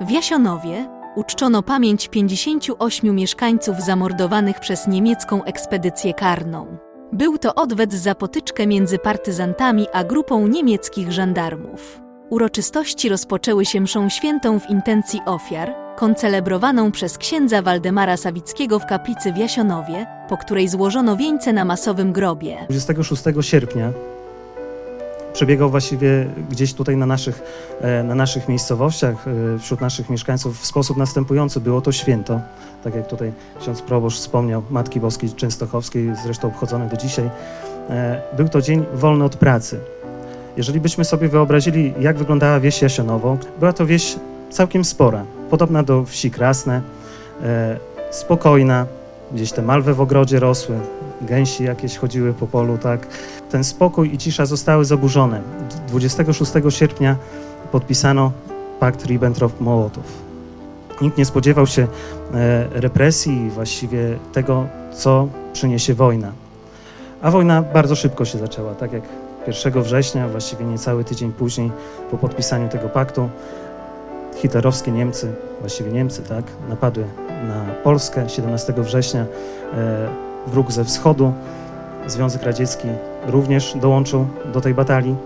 W Jasionowie uczczono pamięć 58 mieszkańców zamordowanych przez niemiecką ekspedycję karną. Był to odwet za potyczkę między partyzantami a grupą niemieckich żandarmów. Uroczystości rozpoczęły się mszą świętą w intencji ofiar, koncelebrowaną przez księdza Waldemara Sawickiego w kaplicy w Jasionowie, po której złożono wieńce na masowym grobie. 26 sierpnia przebiegał właściwie gdzieś tutaj na naszych, e, na naszych miejscowościach, e, wśród naszych mieszkańców w sposób następujący. Było to święto, tak jak tutaj ksiądz proboszcz wspomniał, Matki Boskiej Częstochowskiej, zresztą obchodzone do dzisiaj. E, Był to dzień wolny od pracy. Jeżeli byśmy sobie wyobrazili, jak wyglądała wieś Jasionowo, była to wieś całkiem spora, podobna do wsi Krasne, spokojna, gdzieś te malwy w ogrodzie rosły, gęsi jakieś chodziły po polu, tak. Ten spokój i cisza zostały zaburzone. 26 sierpnia podpisano pakt Ribbentrop-Mołotow. Nikt nie spodziewał się e, represji właściwie tego, co przyniesie wojna. A wojna bardzo szybko się zaczęła, tak jak 1 września, właściwie niecały tydzień później po podpisaniu tego paktu, hitlerowskie Niemcy, właściwie Niemcy, tak, napadły na Polskę 17 września. E, wróg ze wschodu, Związek Radziecki również dołączył do tej batalii.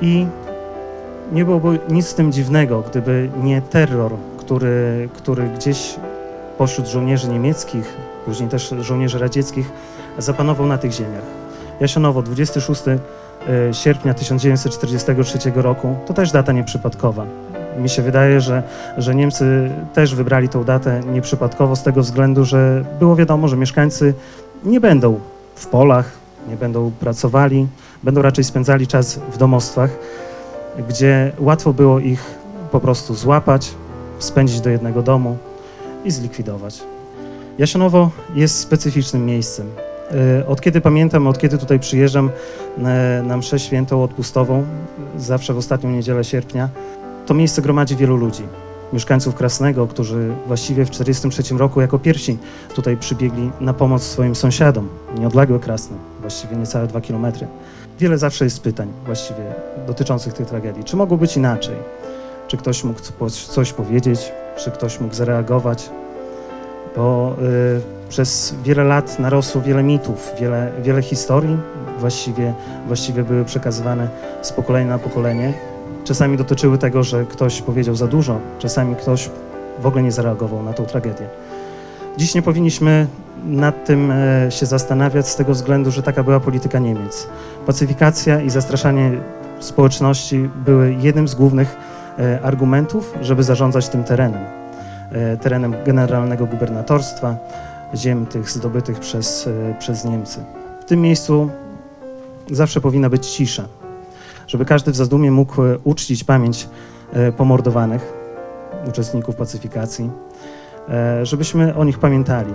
I nie byłoby nic z tym dziwnego, gdyby nie terror, który, który gdzieś pośród żołnierzy niemieckich, później też żołnierzy radzieckich, zapanował na tych ziemiach. Jasionowo, 26 e, sierpnia 1943 roku, to też data nieprzypadkowa. Mi się wydaje, że, że Niemcy też wybrali tą datę nieprzypadkowo z tego względu, że było wiadomo, że mieszkańcy nie będą w polach, nie będą pracowali, będą raczej spędzali czas w domostwach, gdzie łatwo było ich po prostu złapać, spędzić do jednego domu i zlikwidować. Jasionowo jest specyficznym miejscem. E, Od kiedy pamiętam, od kiedy tutaj przyjeżdżam e, na mszę świętą odpustową, zawsze w ostatnią niedzielę sierpnia, to miejsce gromadzi wielu ludzi. Mieszkańców Krasnego, którzy właściwie w 1943 roku jako pierwsi tutaj przybiegli na pomoc swoim sąsiadom, nieodległe Krasne, właściwie niecałe dwa kilometry. Wiele zawsze jest pytań właściwie dotyczących tych tragedii. Czy mogło być inaczej? Czy ktoś mógł co- coś powiedzieć? Czy ktoś mógł zareagować? Bo y, przez wiele lat narosło wiele mitów, wiele, wiele historii właściwie, właściwie były przekazywane z pokolenia na pokolenie. Czasami dotyczyły tego, że ktoś powiedział za dużo, czasami ktoś w ogóle nie zareagował na tą tragedię. Dziś nie powinniśmy nad tym e, się zastanawiać z tego względu, że taka była polityka Niemiec. Pacyfikacja i zastraszanie społeczności były jednym z głównych e, argumentów, żeby zarządzać tym terenem. E, Terenem generalnego gubernatorstwa, ziem tych zdobytych przez, przez Niemcy. W tym miejscu zawsze powinna być cisza, żeby każdy w zadumie mógł e, uczcić pamięć e, pomordowanych, uczestników pacyfikacji, e, żebyśmy o nich pamiętali.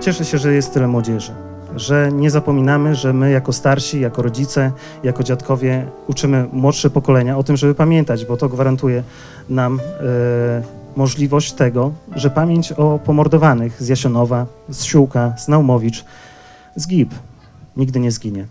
Cieszę się, że jest tyle młodzieży, że nie zapominamy, że my jako starsi, jako rodzice, jako dziadkowie uczymy młodsze pokolenia o tym, żeby pamiętać, bo to gwarantuje nam możliwość tego, że pamięć o pomordowanych z Jasionowa, z Siółka, z Naumowicz, z GIB nigdy nie zginie.